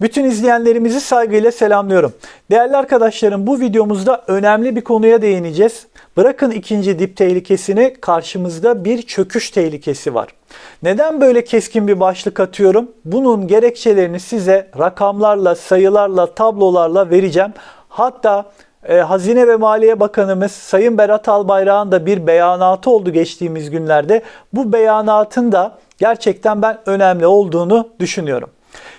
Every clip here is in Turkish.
Bütün izleyenlerimizi saygıyla selamlıyorum. Değerli arkadaşlarım bu videomuzda önemli bir konuya değineceğiz. Bırakın ikinci dip tehlikesini karşımızda bir çöküş tehlikesi var. Neden böyle keskin bir başlık atıyorum? Bunun gerekçelerini size rakamlarla, sayılarla, tablolarla vereceğim. Hatta e, Hazine ve Maliye Bakanımız Sayın Berat Albayrak'ın da bir beyanatı oldu geçtiğimiz günlerde. Bu beyanatın da gerçekten ben önemli olduğunu düşünüyorum.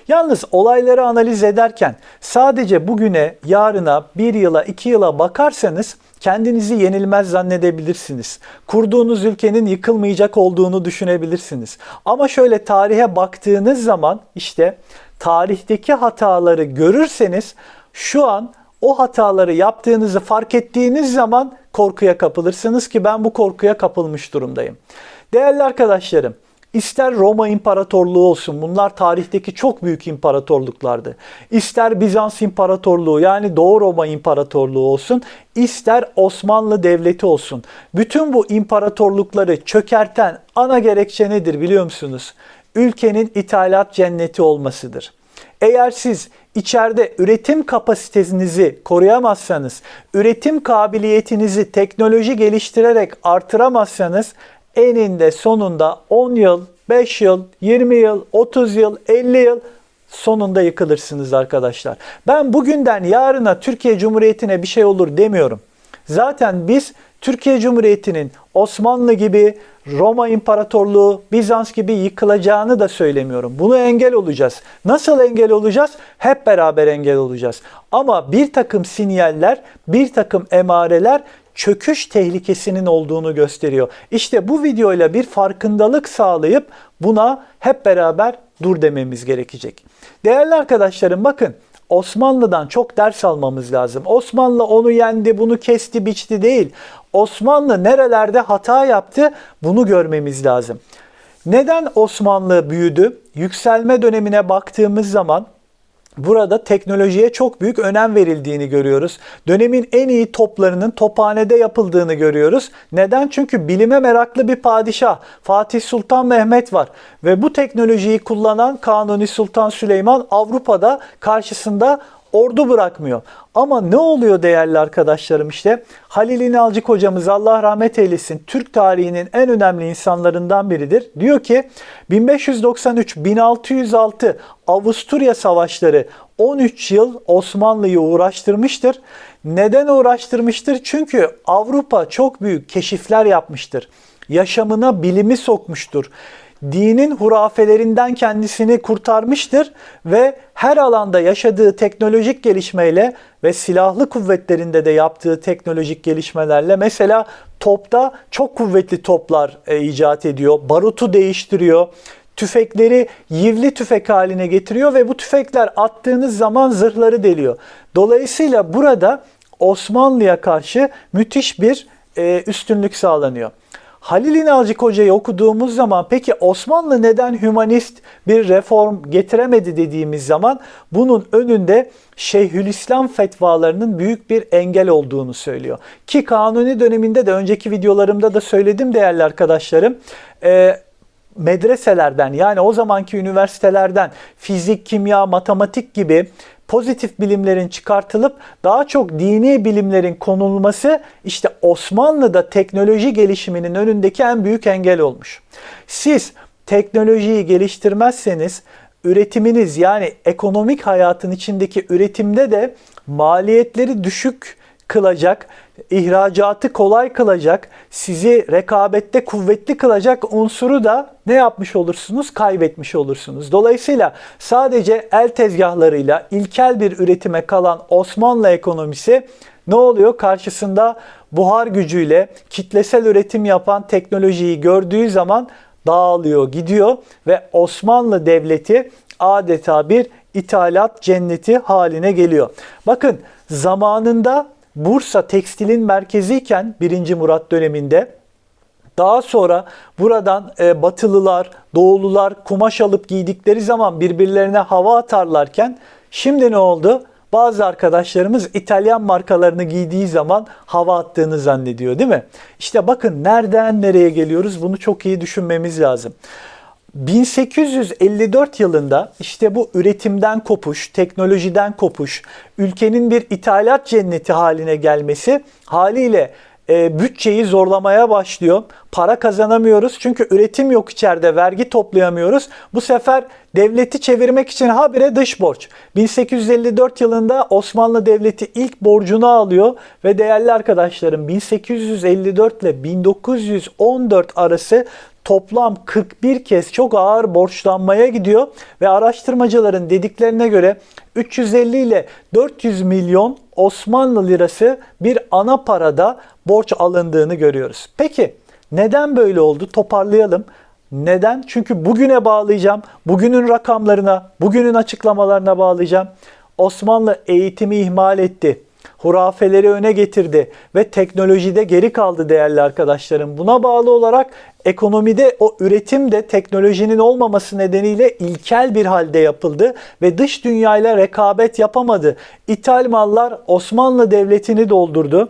Yalnız olayları analiz ederken sadece bugüne, yarına, bir yıla, iki yıla bakarsanız kendinizi yenilmez zannedebilirsiniz. Kurduğunuz ülkenin yıkılmayacak olduğunu düşünebilirsiniz. Ama şöyle tarihe baktığınız zaman işte tarihteki hataları görürseniz şu an o hataları yaptığınızı fark ettiğiniz zaman korkuya kapılırsınız ki ben bu korkuya kapılmış durumdayım. Değerli arkadaşlarım, İster Roma İmparatorluğu olsun bunlar tarihteki çok büyük imparatorluklardı. İster Bizans İmparatorluğu yani Doğu Roma İmparatorluğu olsun, ister Osmanlı Devleti olsun. Bütün bu imparatorlukları çökerten ana gerekçe nedir biliyor musunuz? Ülkenin ithalat cenneti olmasıdır. Eğer siz içeride üretim kapasitenizi koruyamazsanız, üretim kabiliyetinizi teknoloji geliştirerek artıramazsanız eninde sonunda 10 yıl, 5 yıl, 20 yıl, 30 yıl, 50 yıl sonunda yıkılırsınız arkadaşlar. Ben bugünden yarına Türkiye Cumhuriyeti'ne bir şey olur demiyorum. Zaten biz Türkiye Cumhuriyeti'nin Osmanlı gibi, Roma İmparatorluğu, Bizans gibi yıkılacağını da söylemiyorum. Bunu engel olacağız. Nasıl engel olacağız? Hep beraber engel olacağız. Ama bir takım sinyaller, bir takım emareler çöküş tehlikesinin olduğunu gösteriyor. İşte bu videoyla bir farkındalık sağlayıp buna hep beraber dur dememiz gerekecek. Değerli arkadaşlarım bakın Osmanlı'dan çok ders almamız lazım. Osmanlı onu yendi, bunu kesti, biçti değil. Osmanlı nerelerde hata yaptı bunu görmemiz lazım. Neden Osmanlı büyüdü? Yükselme dönemine baktığımız zaman Burada teknolojiye çok büyük önem verildiğini görüyoruz. Dönemin en iyi toplarının tophanede yapıldığını görüyoruz. Neden? Çünkü bilime meraklı bir padişah Fatih Sultan Mehmet var. Ve bu teknolojiyi kullanan Kanuni Sultan Süleyman Avrupa'da karşısında ordu bırakmıyor. Ama ne oluyor değerli arkadaşlarım işte Halil İnalcık hocamız Allah rahmet eylesin Türk tarihinin en önemli insanlarından biridir. Diyor ki 1593-1606 Avusturya savaşları 13 yıl Osmanlı'yı uğraştırmıştır. Neden uğraştırmıştır? Çünkü Avrupa çok büyük keşifler yapmıştır. Yaşamına bilimi sokmuştur dinin hurafelerinden kendisini kurtarmıştır ve her alanda yaşadığı teknolojik gelişmeyle ve silahlı kuvvetlerinde de yaptığı teknolojik gelişmelerle mesela topta çok kuvvetli toplar e, icat ediyor, barutu değiştiriyor, tüfekleri yivli tüfek haline getiriyor ve bu tüfekler attığınız zaman zırhları deliyor. Dolayısıyla burada Osmanlı'ya karşı müthiş bir e, üstünlük sağlanıyor. Halil İnalcık Hoca'yı okuduğumuz zaman peki Osmanlı neden hümanist bir reform getiremedi dediğimiz zaman bunun önünde Şeyhülislam fetvalarının büyük bir engel olduğunu söylüyor. Ki kanuni döneminde de önceki videolarımda da söyledim değerli arkadaşlarım. Ee, medreselerden yani o zamanki üniversitelerden fizik, kimya, matematik gibi pozitif bilimlerin çıkartılıp daha çok dini bilimlerin konulması işte Osmanlı'da teknoloji gelişiminin önündeki en büyük engel olmuş. Siz teknolojiyi geliştirmezseniz üretiminiz yani ekonomik hayatın içindeki üretimde de maliyetleri düşük kılacak, ihracatı kolay kılacak, sizi rekabette kuvvetli kılacak unsuru da ne yapmış olursunuz? Kaybetmiş olursunuz. Dolayısıyla sadece el tezgahlarıyla ilkel bir üretime kalan Osmanlı ekonomisi ne oluyor? Karşısında buhar gücüyle kitlesel üretim yapan teknolojiyi gördüğü zaman dağılıyor, gidiyor ve Osmanlı Devleti adeta bir ithalat cenneti haline geliyor. Bakın zamanında Bursa tekstilin merkeziyken 1. Murat döneminde daha sonra buradan e, batılılar, doğulular kumaş alıp giydikleri zaman birbirlerine hava atarlarken şimdi ne oldu? Bazı arkadaşlarımız İtalyan markalarını giydiği zaman hava attığını zannediyor değil mi? İşte bakın nereden nereye geliyoruz bunu çok iyi düşünmemiz lazım. 1854 yılında işte bu üretimden kopuş, teknolojiden kopuş, ülkenin bir ithalat cenneti haline gelmesi haliyle e, bütçeyi zorlamaya başlıyor. Para kazanamıyoruz çünkü üretim yok içeride, vergi toplayamıyoruz. Bu sefer devleti çevirmek için habire dış borç. 1854 yılında Osmanlı Devleti ilk borcunu alıyor ve değerli arkadaşlarım 1854 ile 1914 arası toplam 41 kez çok ağır borçlanmaya gidiyor ve araştırmacıların dediklerine göre 350 ile 400 milyon Osmanlı lirası bir ana parada borç alındığını görüyoruz. Peki neden böyle oldu? Toparlayalım. Neden? Çünkü bugüne bağlayacağım. Bugünün rakamlarına, bugünün açıklamalarına bağlayacağım. Osmanlı eğitimi ihmal etti hurafeleri öne getirdi ve teknolojide geri kaldı değerli arkadaşlarım. Buna bağlı olarak ekonomide o üretim de teknolojinin olmaması nedeniyle ilkel bir halde yapıldı ve dış dünyayla rekabet yapamadı. İthal mallar Osmanlı Devleti'ni doldurdu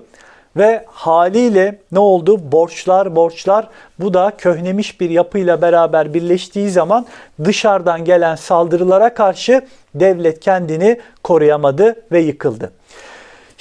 ve haliyle ne oldu? Borçlar, borçlar. Bu da köhnemiş bir yapıyla beraber birleştiği zaman dışarıdan gelen saldırılara karşı devlet kendini koruyamadı ve yıkıldı.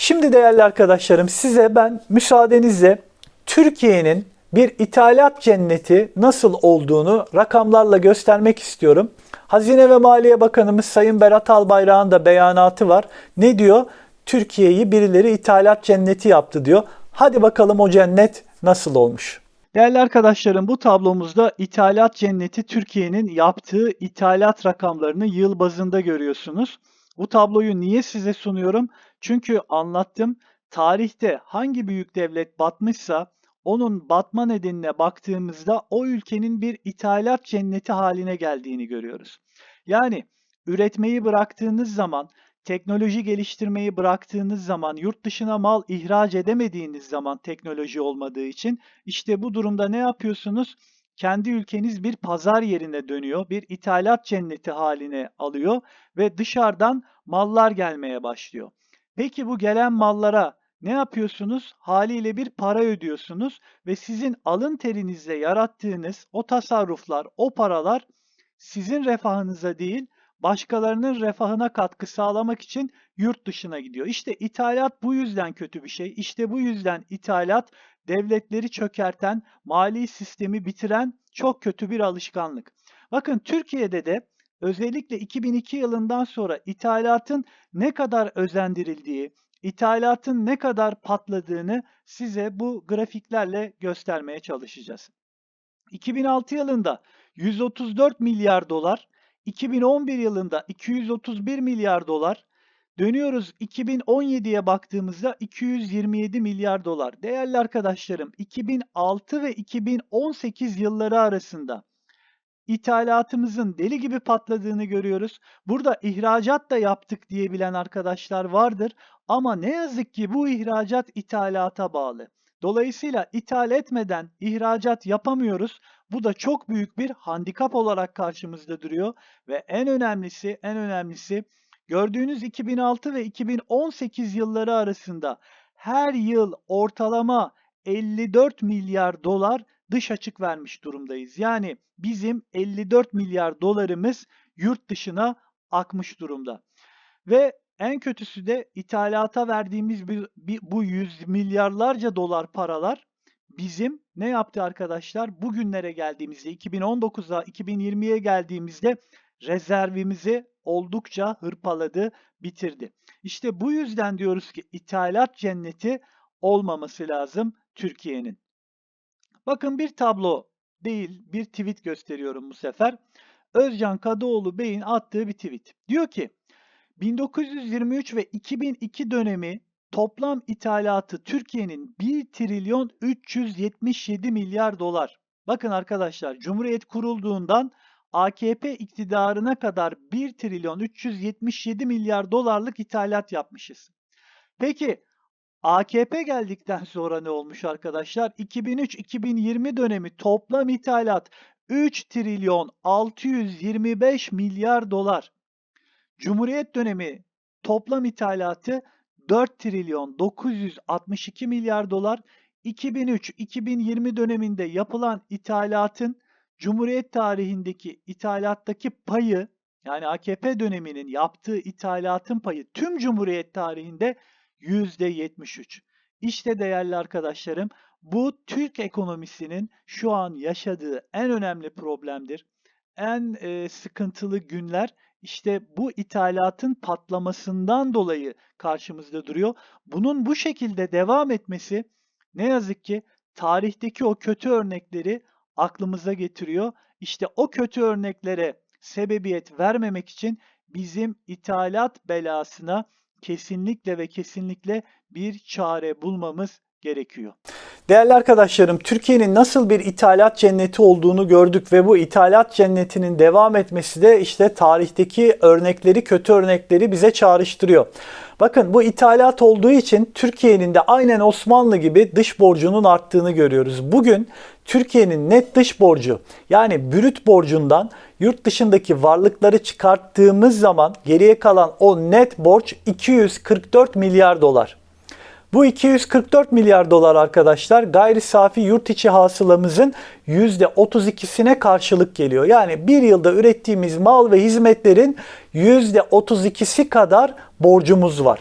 Şimdi değerli arkadaşlarım size ben müsaadenizle Türkiye'nin bir ithalat cenneti nasıl olduğunu rakamlarla göstermek istiyorum. Hazine ve Maliye Bakanımız Sayın Berat Albayrak'ın da beyanatı var. Ne diyor? Türkiye'yi birileri ithalat cenneti yaptı diyor. Hadi bakalım o cennet nasıl olmuş? Değerli arkadaşlarım bu tablomuzda ithalat cenneti Türkiye'nin yaptığı ithalat rakamlarını yıl bazında görüyorsunuz. Bu tabloyu niye size sunuyorum? Çünkü anlattım. Tarihte hangi büyük devlet batmışsa onun batma nedenine baktığımızda o ülkenin bir ithalat cenneti haline geldiğini görüyoruz. Yani üretmeyi bıraktığınız zaman, teknoloji geliştirmeyi bıraktığınız zaman, yurt dışına mal ihraç edemediğiniz zaman teknoloji olmadığı için işte bu durumda ne yapıyorsunuz? Kendi ülkeniz bir pazar yerine dönüyor, bir ithalat cenneti haline alıyor ve dışarıdan mallar gelmeye başlıyor. Peki bu gelen mallara ne yapıyorsunuz? Haliyle bir para ödüyorsunuz ve sizin alın terinizle yarattığınız o tasarruflar, o paralar sizin refahınıza değil, başkalarının refahına katkı sağlamak için yurt dışına gidiyor. İşte ithalat bu yüzden kötü bir şey. İşte bu yüzden ithalat devletleri çökerten, mali sistemi bitiren çok kötü bir alışkanlık. Bakın Türkiye'de de özellikle 2002 yılından sonra ithalatın ne kadar özendirildiği, ithalatın ne kadar patladığını size bu grafiklerle göstermeye çalışacağız. 2006 yılında 134 milyar dolar, 2011 yılında 231 milyar dolar, dönüyoruz 2017'ye baktığımızda 227 milyar dolar. Değerli arkadaşlarım 2006 ve 2018 yılları arasında ithalatımızın deli gibi patladığını görüyoruz. Burada ihracat da yaptık diyebilen arkadaşlar vardır ama ne yazık ki bu ihracat ithalata bağlı. Dolayısıyla ithal etmeden ihracat yapamıyoruz. Bu da çok büyük bir handikap olarak karşımızda duruyor ve en önemlisi en önemlisi gördüğünüz 2006 ve 2018 yılları arasında her yıl ortalama 54 milyar dolar dış açık vermiş durumdayız. Yani bizim 54 milyar dolarımız yurt dışına akmış durumda. Ve en kötüsü de ithalata verdiğimiz bu yüz milyarlarca dolar paralar bizim ne yaptı arkadaşlar? Bugünlere geldiğimizde 2019'a 2020'ye geldiğimizde rezervimizi oldukça hırpaladı, bitirdi. İşte bu yüzden diyoruz ki ithalat cenneti olmaması lazım Türkiye'nin. Bakın bir tablo değil bir tweet gösteriyorum bu sefer. Özcan Kadıoğlu Bey'in attığı bir tweet. Diyor ki 1923 ve 2002 dönemi toplam ithalatı Türkiye'nin 1 trilyon 377 milyar dolar. Bakın arkadaşlar Cumhuriyet kurulduğundan AKP iktidarına kadar 1 trilyon 377 milyar dolarlık ithalat yapmışız. Peki AKP geldikten sonra ne olmuş arkadaşlar? 2003-2020 dönemi toplam ithalat 3 trilyon 625 milyar dolar. Cumhuriyet dönemi toplam ithalatı 4 trilyon 962 milyar dolar. 2003-2020 döneminde yapılan ithalatın Cumhuriyet tarihindeki ithalattaki payı yani AKP döneminin yaptığı ithalatın payı tüm Cumhuriyet tarihinde %73. İşte değerli arkadaşlarım bu Türk ekonomisinin şu an yaşadığı en önemli problemdir. En e, sıkıntılı günler işte bu ithalatın patlamasından dolayı karşımızda duruyor. Bunun bu şekilde devam etmesi ne yazık ki tarihteki o kötü örnekleri aklımıza getiriyor. İşte o kötü örneklere sebebiyet vermemek için bizim ithalat belasına kesinlikle ve kesinlikle bir çare bulmamız gerekiyor. Değerli arkadaşlarım, Türkiye'nin nasıl bir ithalat cenneti olduğunu gördük ve bu ithalat cennetinin devam etmesi de işte tarihteki örnekleri, kötü örnekleri bize çağrıştırıyor. Bakın bu ithalat olduğu için Türkiye'nin de aynen Osmanlı gibi dış borcunun arttığını görüyoruz. Bugün Türkiye'nin net dış borcu yani brüt borcundan yurt dışındaki varlıkları çıkarttığımız zaman geriye kalan o net borç 244 milyar dolar. Bu 244 milyar dolar arkadaşlar gayri safi yurt içi hasılamızın %32'sine karşılık geliyor. Yani bir yılda ürettiğimiz mal ve hizmetlerin %32'si kadar borcumuz var.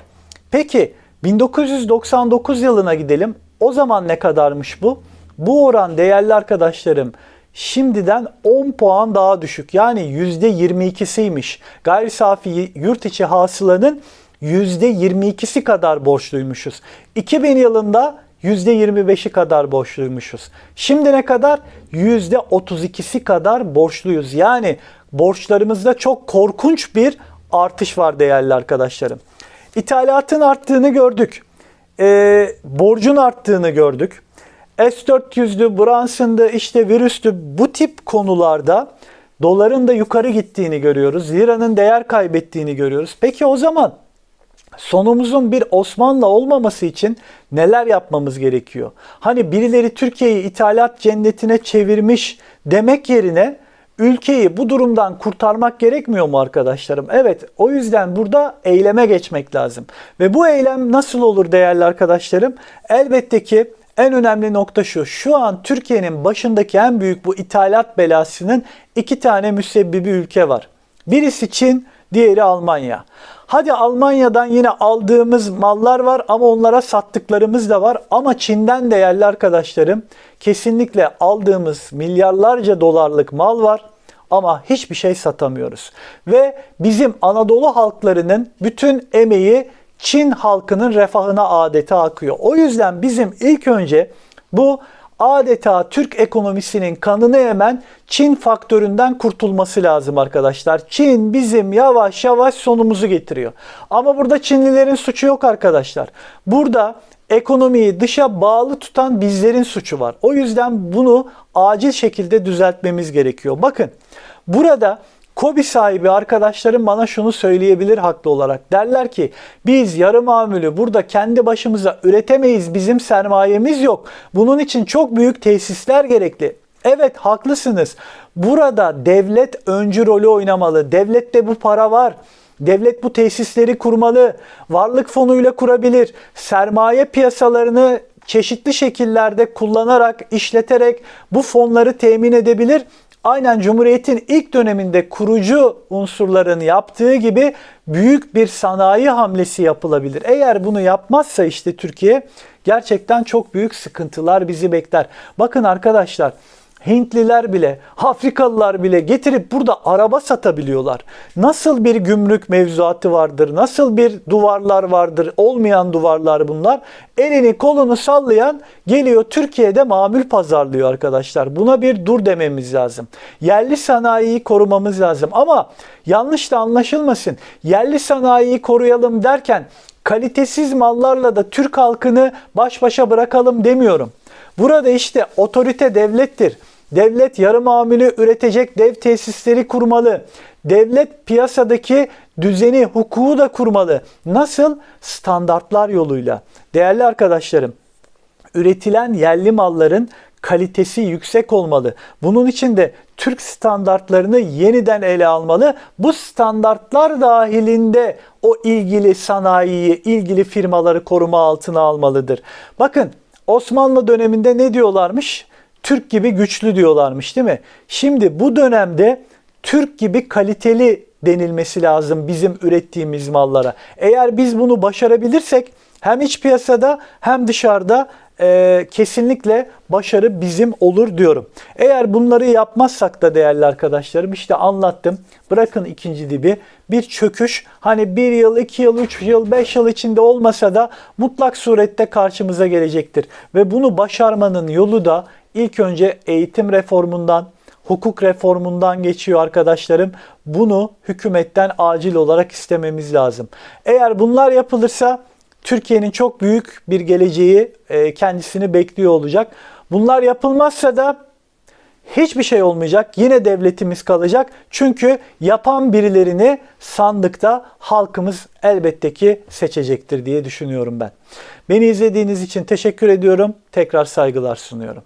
Peki 1999 yılına gidelim. O zaman ne kadarmış bu? Bu oran değerli arkadaşlarım şimdiden 10 puan daha düşük. Yani %22'siymiş. Gayri safi yurt içi hasılanın %22'si kadar borçluymuşuz. 2000 yılında %25'i kadar borçluymuşuz. Şimdi ne kadar? %32'si kadar borçluyuz. Yani borçlarımızda çok korkunç bir artış var değerli arkadaşlarım. İthalatın arttığını gördük. E, borcun arttığını gördük. S-400'lü, Branson'dı, işte virüstü bu tip konularda doların da yukarı gittiğini görüyoruz. Liranın değer kaybettiğini görüyoruz. Peki o zaman sonumuzun bir Osmanlı olmaması için neler yapmamız gerekiyor? Hani birileri Türkiye'yi ithalat cennetine çevirmiş demek yerine ülkeyi bu durumdan kurtarmak gerekmiyor mu arkadaşlarım? Evet o yüzden burada eyleme geçmek lazım. Ve bu eylem nasıl olur değerli arkadaşlarım? Elbette ki en önemli nokta şu. Şu an Türkiye'nin başındaki en büyük bu ithalat belasının iki tane müsebbibi ülke var. Birisi Çin, diğeri Almanya. Hadi Almanya'dan yine aldığımız mallar var ama onlara sattıklarımız da var. Ama Çin'den değerli arkadaşlarım kesinlikle aldığımız milyarlarca dolarlık mal var ama hiçbir şey satamıyoruz. Ve bizim Anadolu halklarının bütün emeği Çin halkının refahına adeta akıyor. O yüzden bizim ilk önce bu adeta Türk ekonomisinin kanını emen Çin faktöründen kurtulması lazım arkadaşlar. Çin bizim yavaş yavaş sonumuzu getiriyor. Ama burada Çinlilerin suçu yok arkadaşlar. Burada ekonomiyi dışa bağlı tutan bizlerin suçu var. O yüzden bunu acil şekilde düzeltmemiz gerekiyor. Bakın burada Kobi sahibi arkadaşlarım bana şunu söyleyebilir haklı olarak. Derler ki biz yarı mamülü burada kendi başımıza üretemeyiz. Bizim sermayemiz yok. Bunun için çok büyük tesisler gerekli. Evet haklısınız. Burada devlet öncü rolü oynamalı. Devlette bu para var. Devlet bu tesisleri kurmalı. Varlık fonuyla kurabilir. Sermaye piyasalarını çeşitli şekillerde kullanarak, işleterek bu fonları temin edebilir aynen Cumhuriyet'in ilk döneminde kurucu unsurların yaptığı gibi büyük bir sanayi hamlesi yapılabilir. Eğer bunu yapmazsa işte Türkiye gerçekten çok büyük sıkıntılar bizi bekler. Bakın arkadaşlar Hintliler bile, Afrikalılar bile getirip burada araba satabiliyorlar. Nasıl bir gümrük mevzuatı vardır, nasıl bir duvarlar vardır, olmayan duvarlar bunlar. Elini kolunu sallayan geliyor Türkiye'de mamül pazarlıyor arkadaşlar. Buna bir dur dememiz lazım. Yerli sanayiyi korumamız lazım ama yanlış da anlaşılmasın. Yerli sanayiyi koruyalım derken kalitesiz mallarla da Türk halkını baş başa bırakalım demiyorum. Burada işte otorite devlettir. Devlet yarı mamülü üretecek dev tesisleri kurmalı. Devlet piyasadaki düzeni, hukuku da kurmalı. Nasıl? Standartlar yoluyla. Değerli arkadaşlarım, üretilen yerli malların kalitesi yüksek olmalı. Bunun için de Türk standartlarını yeniden ele almalı. Bu standartlar dahilinde o ilgili sanayiyi, ilgili firmaları koruma altına almalıdır. Bakın Osmanlı döneminde ne diyorlarmış? Türk gibi güçlü diyorlarmış değil mi? Şimdi bu dönemde Türk gibi kaliteli denilmesi lazım bizim ürettiğimiz mallara. Eğer biz bunu başarabilirsek hem iç piyasada hem dışarıda e, kesinlikle başarı bizim olur diyorum. Eğer bunları yapmazsak da değerli arkadaşlarım işte anlattım. Bırakın ikinci dibi bir çöküş hani bir yıl, iki yıl, üç yıl, beş yıl içinde olmasa da mutlak surette karşımıza gelecektir. Ve bunu başarmanın yolu da ilk önce eğitim reformundan, hukuk reformundan geçiyor arkadaşlarım. Bunu hükümetten acil olarak istememiz lazım. Eğer bunlar yapılırsa Türkiye'nin çok büyük bir geleceği e, kendisini bekliyor olacak. Bunlar yapılmazsa da hiçbir şey olmayacak. Yine devletimiz kalacak. Çünkü yapan birilerini sandıkta halkımız elbette ki seçecektir diye düşünüyorum ben. Beni izlediğiniz için teşekkür ediyorum. Tekrar saygılar sunuyorum.